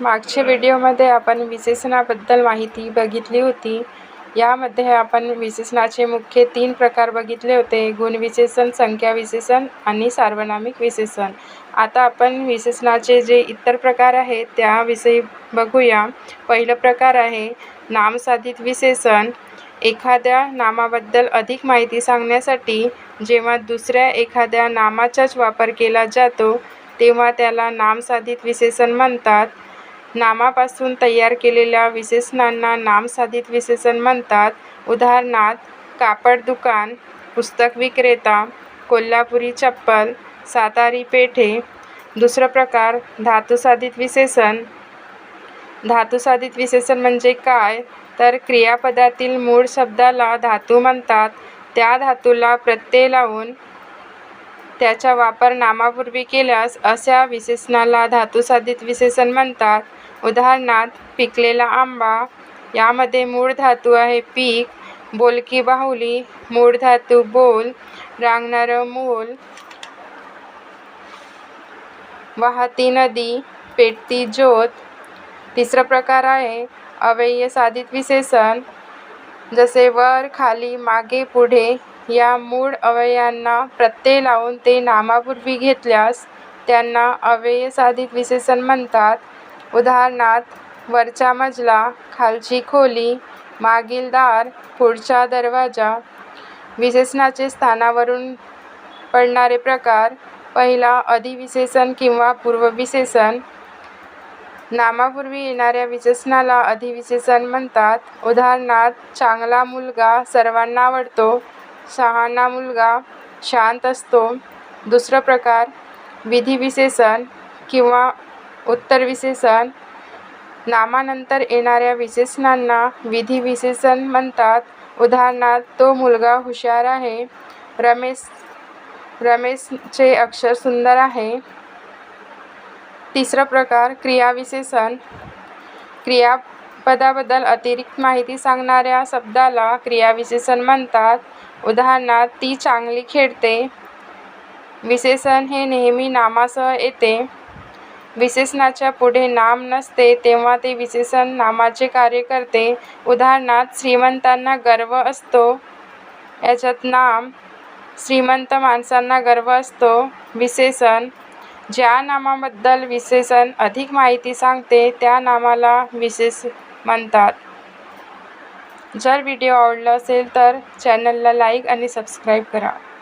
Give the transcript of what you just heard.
मागच्या व्हिडिओमध्ये आपण विशेषणाबद्दल माहिती बघितली होती. यामध्ये आपण विशेषणाचे मुख्य तीन प्रकार बघितले होते. गुणविशेषण संख्या विशेषण आणि सार्वनामिक विशेषण आता आपण विशेषणाचे जे इतर प्रकार आहेत त्याविषयी बघूया. पहिलं प्रकार आहे नामसाधित विशेषण एखाद्या नामाबद्दल अधिक माहिती सांगण्यासाठी जेव्हा दुसऱ्या एखाद्या नामाचाच वापर केला जातो तेव्हा त्याला नामसाधित विशेषण म्हणतात. नामापासून तयार केलेल्या विशेषणांना नामसाधित विशेषण म्हणतात. उदाहरणार्थ कापड दुकान पुस्तक विक्रेता कोल्हापुरी चप्पल सातारी पेठे. दुसरं प्रकार धातुसाधित विशेषण. धातुसाधित विशेषण म्हणजे काय? तर क्रियापदातील मूळ शब्दाला धातू म्हणतात. त्या धातूला प्रत्यय लावून त्याचा वापर नामापूर्वी केल्यास अशा विशेषणाला धातुसाधित विशेषण म्हणतात. उदाहरणार्थ पिकलेला आंबा यामध्ये मूळ धातू आहे पीक बोलकी बाहुली मूळ धातू बोल रांगणारं मूल वाहती नदी पेटती ज्योत. तिसरा प्रकार आहे अव्यय साधित विशेषण जसे वर खाली मागे पुढे या मूळ अवयांना प्रत्यय लावून ते नामापूर्वी घेतल्यास त्यांना अव्यय साधित विशेषण म्हणतात. उदाहरणार्थ वरचा मजला खालची खोली मागील दार पुढचा दरवाजा विशेषणाचे स्थानावरून पडणारे प्रकार पहिला अधिविशेषण किंवा पूर्वविशेषण नामापूर्वी येणाऱ्या विशेषणाला अधिविशेषण म्हणतात. उदाहरणार्थ चांगला मुलगा सर्वांना आवडतो शहाणा मुलगा शांत असतो. दुसरा प्रकार विधिविशेषण किंवा उत्तरविशेषण नामानंतर येणाऱ्या विशेषणांना विधिविशेषण म्हणतात. उदाहरणार्थ तो मुलगा हुशार आहे. रमेश रमेशचे अक्षर सुंदर आहे. तिसरा प्रकार क्रियाविशेषण क्रिया पदाबद्दल अतिरिक्त माहिती सांगणाऱ्या शब्दाला क्रियाविशेषण म्हणतात. उदाहरणार्थ ती चांगली खेळते. विशेषण हे नेहमी नामासह येते. विशेषणाच्या पुढे नाम नसते तेव्हा ते विशेषण नामाचे कार्य करते. उदाहरणार्थ श्रीमंतांना गर्व असतो. याच्यात नाम श्रीमंत माणसांना गर्व असतो. विशेषण ज्या नामाबद्दल विशेषण अधिक माहिती सांगते त्या नामाला विशेष म्हणतात. जर व्हिडिओ आवडला असेल तर चॅनलला लाईक आणि सबस्क्राईब करा.